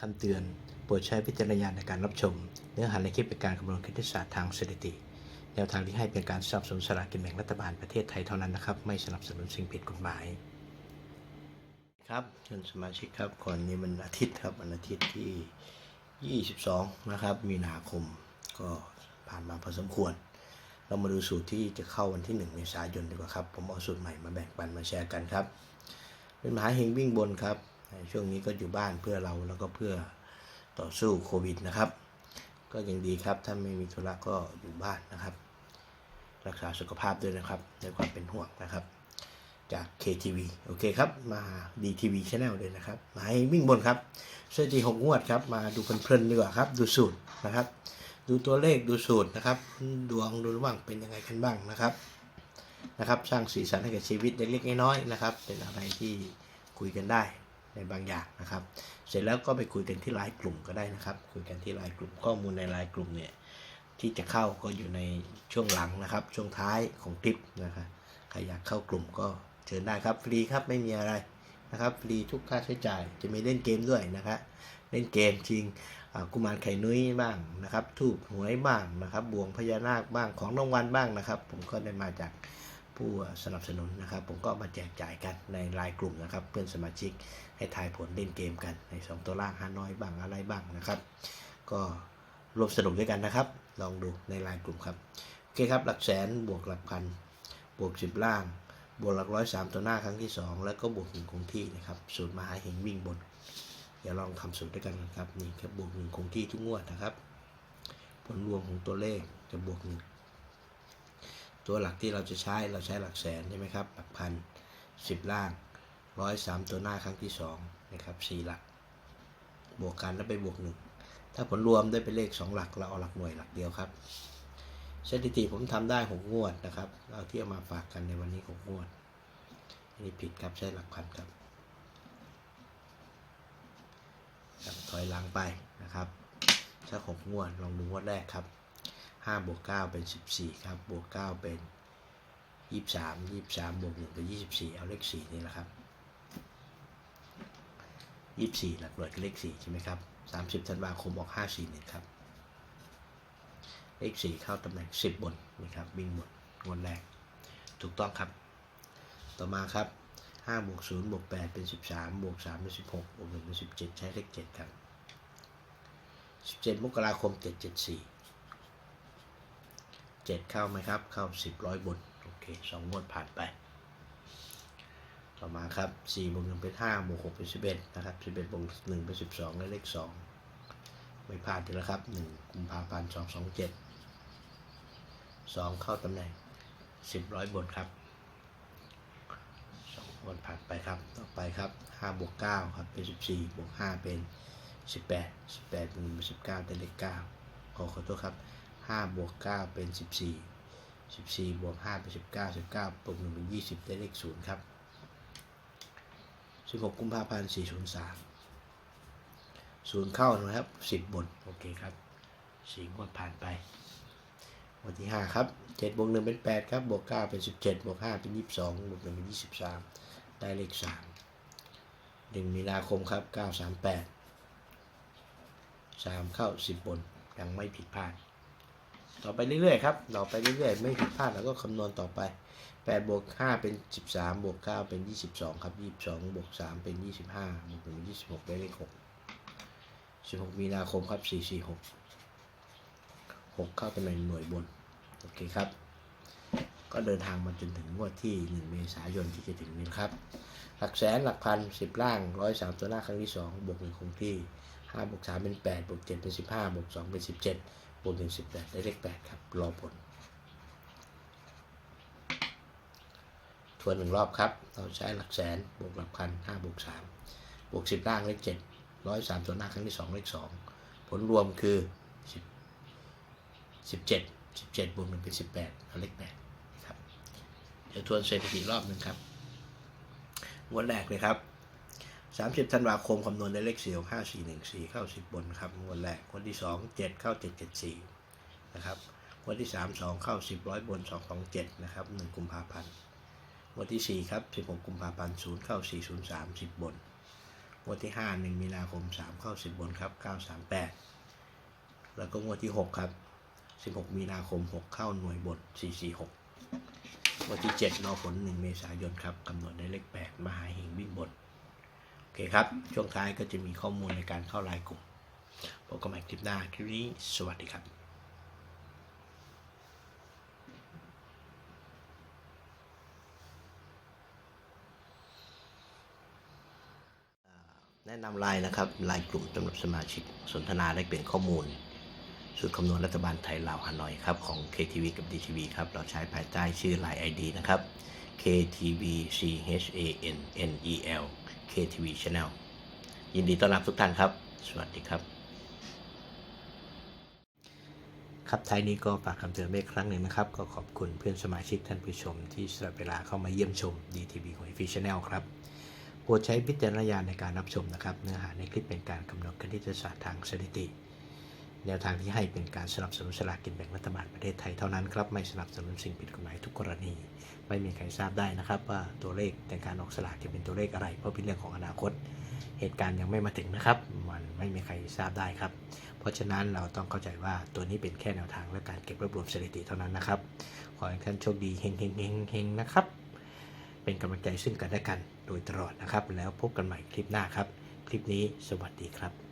คำเตือน โปรดใช้วิจารณญาณในการรับชม เนื้อหาในคลิปเป็นการคำนวณคณิตศาสตร์ทางสถิติ แนวทางที่ให้เป็นการสนับสนุนสลากกินแบ่งรัฐบาลประเทศไทยเท่านั้นนะครับ ไม่สนับสนุนสิ่งผิดกฎหมาย ครับเชิญสมาชิกครับก่อนนี้มันอาทิตย์ครับวันอาทิตย์ที่ 22 นะครับ มีนาคมก็ผ่านมาพอสมควร เรามาดูสูตรที่จะเข้าวันที่1เมษายนดีกว่าครับ ผมเอาสูตรใหม่มาแบ่งปันมาแชร์กันครับ เป็นมหาเฮงวิ่งบนครับ ช่วงนี้ก็อยู่บ้านเพื่อเราแล้วก็เพื่อต่อสู้โควิดนะครับ ก็ยังดีครับถ้าไม่มีธุระก็อยู่บ้านนะครับ รักษาสุขภาพด้วยนะครับด้วยความเป็นห่วงนะครับ จาก KTV โอเคครับ มา DTV Channel เลยนะครับมาให้วิ่งบนครับเสถิติหกงวดครับ มาดูเพลินๆดีกว่าครับ ดูสูตรนะครับ ดูตัวเลขดูสูตรนะครับ ดวงดูระหว่างเป็นยังไงกันบ้างนะครับนะครับ สร้างสีสันให้กับชีวิตเล็กๆน้อยๆนะครับ เป็นอะไรที่คุยกันได้ ในบางอย่างนะครับ เสร็จแล้วก็ไปคุยกันที่ไลน์กลุ่มก็ได้นะครับ คุยกันที่ไลน์กลุ่มข้อมูลในไลน์กลุ่มเนี่ยที่จะเข้าก็อยู่ในช่วงหลังนะครับ ช่วงท้ายของคลิปนะครับใครอยากเข้ากลุ่มก็เชิญได้ครับฟรีครับไม่มีอะไรนะครับฟรีทุกค่าใช้จ่ายจะมีเล่นเกมด้วยนะครับเล่นเกมจริงกุมารไข่นุ้ยบ้างนะครับทูบหวยบ้างนะครับบวงพญานาคบ้างของรางวัลบ้างนะครับ ผมก็ได้มาจาก ผู้สนับสนุนนะครับ ผมก็มาแจกจ่ายกันในไลน์กลุ่มนะครับ เพื่อนสมาชิกให้ทายผลเล่นเกมกันในสองตัวล่างฮานอยบ้างอะไรบ้างนะครับ ก็ร่วมสนุกด้วยกันนะครับ ลองดูในไลน์กลุ่มครับโอเคครับหลักแสนบวกหลักพันบวกสิบล่าง บวกหลักร้อยสามตัวหน้าครั้งที่สองแล้วก็บวกหนึ่งคงที่นะครับสูตรมหาเฮงวิ่งบนเดี๋ยวลองทำสูตรด้วยกันนะครับนี่ครับบวกหนึ่งคงที่ทุกงวดนะครับ ผลรวมของตัวเลขจะบวกหนึ่ง ตัวหลักที่เราจะใช้เราใช้หลักแสนใช่ไหมครับ หลักพันสิบล่างร้อยสามตัวหน้าครั้งที่สองนะครับสี่หลัก บวกกันแล้วไปบวกหนึ่งถ้าผลรวมได้เป็นเลขสองหลักเราเอาหลักหน่วยหลักเดียวครับสถิติผมทำได้หกงวดนะครับเอาที่เอามาฝากกันในวันนี้หกงวดอันนี้ผิดครับใช้หลักพันครับครับถอยหลังไปนะครับถ้าหกงวดลองดูงวดแรกครับ ห้าบวกเก้าเป็นสิบสี่ครับ บวกเก้าเป็นยี่สิบสามยี่สิบสามบวกหนึ่งเป็นยี่สิบสี่เอาเลขสี่นี่แหละครับยี่สี่หลักหน่วยคือเลขสี่ใช่ไหมครับสามสิบธันวาคมออกห้าสี่หนึ่งครับ เลขสี่เข้าตำแหน่งสิบบนนะครับ วิ่งบนงวดแรก ถูกต้องครับ ต่อมาครับห้าบวกศูนย์บวกแปดเป็นสิบสามบวกสามเป็นสิบหกบวกหนึ่งเป็นสิบเจ็ดใช้เลขเจ็ดครับสิบเจ็ดมกราคมเจ็ดเจ็ดเข้าไหมครับ เข้าสิบร้อยบนโอเคสองงวดผ่านไป ต่อมาครับสี่บวกหนึ่งเป็นห้าบวกหกเป็นสิบเอ็ดนะครับสิบเอ็ดบวกหนึ่งเป็นสิบสองและเลขสองไม่พลาดถึงแล้วครับหนึ่งกุมภาพันธ์สองสองเจ็ดสองเข้าตำแหน่งสิบร้อยบนครับสองบนผ่านไปครับ ต่อไปครับห้าบวกเก้าครับเป็นสิบสี่บวกห้าเป็นสิบแปดสิบแปดบวกหนึ่งเป็นสิบเก้าได้เลขเก้าขอขอโทษครับ ห้าบวกเก้าเป็นสิบสี่สิบสี่บวกห้าเป็นสิบเก้าสิบเก้าบวกหนึ่งเป็นยี่สิบได้เลขศูนย์ครับ16กุมภาพันธ์403ศูนย์เข้านะครับ 10บนโอเคครับสี่งวดผ่านไปวันที่ 5 ครับ 7 บวก 1 เป็น 8 ครับ บวก 9 เป็น 17 บวก 5 เป็น 22 บวก 1 เป็น 23 ได้เลข 3 1 มีนาคมครับ 938 3 เข้า 10 บนยังไม่ผิดพลาด ต่อไปเรื่อยๆครับต่อไปเรื่อยๆ ไม่ผิดพลาดแล้วก็คำนวณต่อไป8บวก5เป็น 13บวก9เป็น 22 ครับ 22บวก3เป็น 25บวก1เป็น26 ได้เลข6 16 มีนาคมครับ 446 6 เข้าตำแหน่งหน่วยบน โอเคครับ ก็เดินทางมาจนถึงงวดที่ 1 เมษายนที่จะถึงนี้ครับ หลักแสนหลักพัน 10 ล่าง 103 ตัวหน้าครั้งที่ 2 บวก 1 คงที่5บวก3เป็น 8บวก7เป็น 15บวก2เป็น 17 บวก1 18ได้เลข8ครับ รอผล ทวนหนึ่งรอบครับ เราใช้หลักแสน บวกหลักพันห้าบวกสามบวกสิบล่างเลขเจ็ดร้อยสามตัวหน้าครั้งที่สองเลขสองผลรวมคือสิบสิบเจ็ดสิบเจ็ดบวกหนึ่งเป็นสิบแปดเอาเลขแปดครับ เดี๋ยวทวนสถิติรอบหนึ่งครับงวดแรกเลยครับ สามสิบธันวาคมคำนวณได้เลขสี่ห้าสี่หนึ่งสี่เข้าสิบบนครับงวดแรกงวดที่สองเจ็ดเข้าเจ็ดเจ็ดสี่นะครับงวดที่สามสองเข้าสิบร้อยบนสองสองเจ็ดนะครับหนึ่งกุมภาพันธ์วันที่ 4 ครับ 16 กุมภาพันธ์0เข้า 403 10 บนงวดที่ 5 1 มีนาคม 3 เข้า 10 บนครับ 938 แล้วก็งวดที่ 6 ครับ 16 มีนาคม 6 เข้าหน่วยบท446งวดที่7รอผล 1 เมษายนครับกำหนดได้เลข 8 มหาหิงวิ่งบท เคครับ ช่วงท้ายก็จะมีข้อมูลในการเข้ารายกลุ่มพบกันใหม่คลิปหน้าคลิปนี้ สวัสดีครับแนะนำไลน์นะครับไลน์กลุ่มสำหรับสมาชิกสนทนาและเปลี่ยนข้อมูล สูตรคำนวณรัฐบาลไทยลาวฮานอยครับ ของ KTV กับ DTV ครับ เราใช้ภายใต้ชื่อไลน์ ID นะครับ KTV C H A N N E L KTV Channel ยินดีต้อนรับทุกท่านครับ สวัสดีครับ ครับท้ายนี้ก็ฝากคำเตือนไว้อีกครั้งหนึ่งนะครับ ก็ขอบคุณเพื่อนสมาชิกท่านผู้ชม ที่สละเวลาเข้ามาเยี่ยมชม DTV ของ f ี Channel ครับโปรดใช้พิจารณญาณในการรับชมนะครับ เนื้อหาในคลิปเป็นการกำหนดคณิตศาสตร์ทางสถิติ แนวทางที่ให้เป็นการสนับสนุนสลากกินแบ่งรัฐบาลประเทศไทยเท่านั้นครับไม่สนับสนุนสิ่งผิดกฎหมายทุกกรณี ไม่มีใครทราบได้นะครับว่าตัวเลขในการออกสลากจะเป็นตัวเลขอะไร เพราะเป็นเรื่องของอนาคต เหตุการณ์ยังไม่มาถึงนะครับ มันไม่มีใครทราบได้ครับ เพราะฉะนั้นเราต้องเข้าใจว่าตัวนี้เป็นแค่แนวทางและการเก็บรวบรวมสถิติเท่านั้นนะครับ ขอให้ท่านโชคดีเฮงเฮงเฮงเฮงนะครับ เป็นกำลังใจซึ่งกันและกันโดยตลอดนะครับ แล้วพบกันใหม่คลิปหน้าครับ คลิปนี้สวัสดีครับ